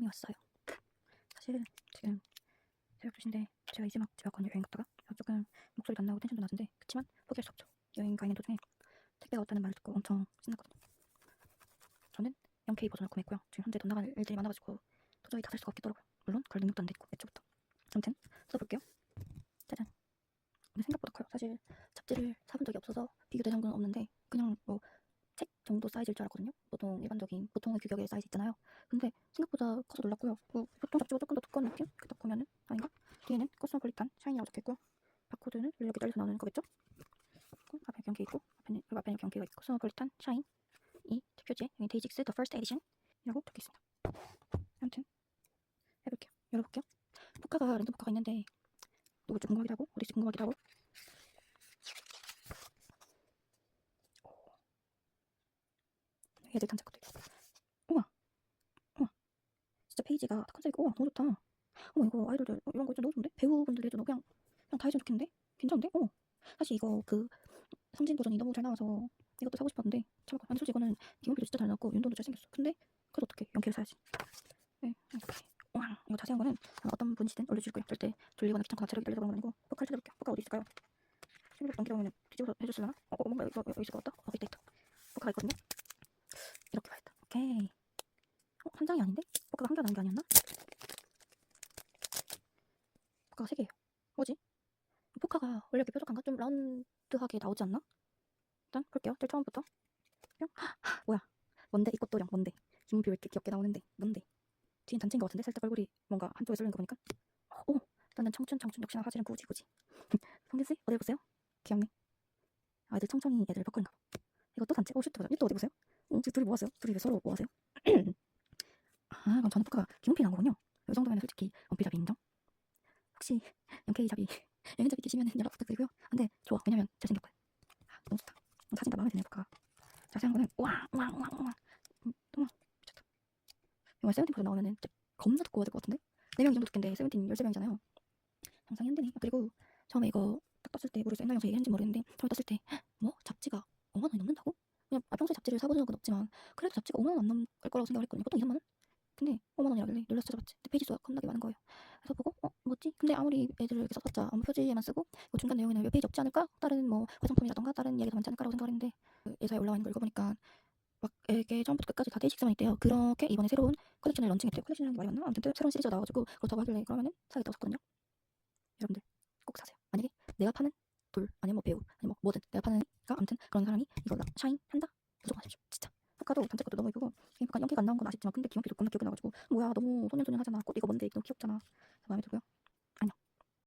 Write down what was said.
앨범이 왔어요. 사실 지금 새벽 2시인데 제가 이제 막 집에 왔거든요. 여행 갔다가 조금 목소리가 안 나고 텐션도 낮은데 그치만 포기할 수 없죠. 여행 가 있는 도중에 택배가 왔다는 말을 듣고 엄청 신났거든요. 저는 0K 버전을 구매했고요. 지금 현재 돈 나갈 일들이 많아가지고 도저히 다 살 수가 없겠더라고요. 물론 그럴 능력도 안 돼 있고 애초부터. 아무튼 써볼게요. 짜잔. 근데 생각보다 커요. 사실 잡지를 사본 적이 없어서 비교 대상은 없는데 그냥 뭐책 정도 사이즈일 줄 알았거든요. 보통 일반적인 보통의 규격의 사이즈 있잖아요. 근데 생각보다 커서 놀랐고요. 뭐 보통 잡지가 조금 더 두꺼운 느낌? 딱 보면은 아닌가? 뒤에는 코스모폴리탄 샤이니라고 적혀있고 바코드는 이렇게 잘려서 나오는 거겠죠? 앞에 경계 있고 앞에는 그리고 앞에는 경계가 있고 코스모폴리탄 샤인 이 표지에 여기 데이직스 The First Edition 이라고 적혀있습니다. 아무튼 해볼게요. 열어볼게요. 포카가 랜덤 포카가 있는데 누굴지 궁금하기도 하고 어디지 궁금하기도 하고 얘들 단체 것도 있고. 우와. 우와. 진짜 페이지가 다 컨셉 있고 우와 너무 좋다. 어머 이거 아이돌들 어, 이런 거 진짜 너무 좋은데? 배우분들이 해도 그냥 그냥 다 해주면 좋겠는데? 괜찮은데? 어 사실 이거 그 성진 버전이 너무 잘 나와서 이것도 사고 싶었는데 참고. 아니 솔직히 이거는 기본비도 진짜 잘 나왔고 윤도도 잘 생겼어. 근데 그래도 어떻게 연기를 사야지. 네 우와. 이거 자세한 거는 어떤 분이시든 올려줄 거예요. 절대 돌리거나 귀찮거나 체력이 딸려서 그런 건 아니고 포카를 찾아볼게요. 포카 어디 있을까요? 16 넘기다 보면 뒤집어서 해줬으려나? 어, 어 뭔가 여기, 여기 있을 것 같다? 어 있다 있다. 포카가 있거든요? 이렇게 봐야겠다 오케이 어, 한 장이 아닌데? 포카가 한 개 나온 게 아니었나? 포카가 세 개예요 뭐지? 포카가 원래 이렇게 뾰족한가? 좀 라운드하게 나오지 않나? 일단 볼게요 제일 처음부터 뿅 헉, 뭐야 뭔데? 이 꽃도령 뭔데? 김우비 왜 이렇게 귀엽게 나오는데 뭔데? 뒤엔 단체인 것 같은데? 살짝 얼굴이 뭔가 한쪽에 쏠린 거 보니까 오! 나는 청춘 청춘 역시나 사실은 굳이 굳이 성진씨 어디 보세요? 귀엽네 아 애들 청청이 애들 버클인가 봐 이것도 단체? 오 슈트 보자 이것도 어디 보세요? 어, 지금 둘이 뭐 하세요? 둘이 왜 서로 뭐 하세요? 아 그럼 저는 포카가 기본필 난 거군요. 이 정도면 솔직히 원필 잡이 인정? 혹시 영케이 잡이 영현 잡이 계시면 연락 부탁드리고요. 근데 좋아. 왜냐면 잘생겼거든 아, 너무 좋다. 어, 사진 다 마음에 드네요 포카 자세한 거는 와와와와 음, 너무 미쳤다. 이거 세븐틴 버전 나오면은 겁나 두꺼워야 될 것 같은데? 4명 정도 두께인데 세븐틴 13명이잖아요. 상상이 안 되네 아, 그리고 처음에 이거 딱 떴을 때 모르겠어 옛날 영상 얘기했는지 모르겠는데 처음에 떴을 때 뭐? 잡지가 5만 원이 넘는다고? 그냥 아, 평소에 잡지를 사본 적은 없지만 그래도 잡지가 5만 원안 넘을 거라고 생각을 했거든요. 보통 2, 3만 원? 근데 5만 원이라길래 놀라서 찾아봤지. 근데 페이지 수가 겁나게 많은 거예요. 그래서 보고 어 뭐지? 근데 아무리 애들 이렇게 써봤자 아무 표지에만 쓰고 뭐 중간 내용에는 몇 페이지 없지 않을까? 다른 뭐 화장품이라던가 다른 얘기가 많지 않을까라고 생각을 했는데 그 예사에 올라와 있는 걸 읽어보니까 막 이게 처음부터 끝까지 다 데이식스만 있대요. 그렇게 이번에 새로운 컬렉션을 런칭했대요. 컬렉션이라는 게 말이 맞나? 아무튼 새로운 시리즈가 나와가지고 그렇다고 하길래 그러면은 사겠다고 샀거든요. 여러분들 꼭 사세요. 만약에 내가 파는 돌 아니면 뭐 배우 아니면 뭐 뭐든 내가 파는 가? 아무튼 그런 사람이 이거 나 샤인 한다 무조건 하십시오 진짜 아까도 단체 것도 너무 예쁘고 아쉽지만 근데 기원피도 겁나 기억이 나가지고 뭐야 너무 소년소년 하잖아. 꽃 이거 뭔데? 너무 귀엽잖아. 마음에 들고요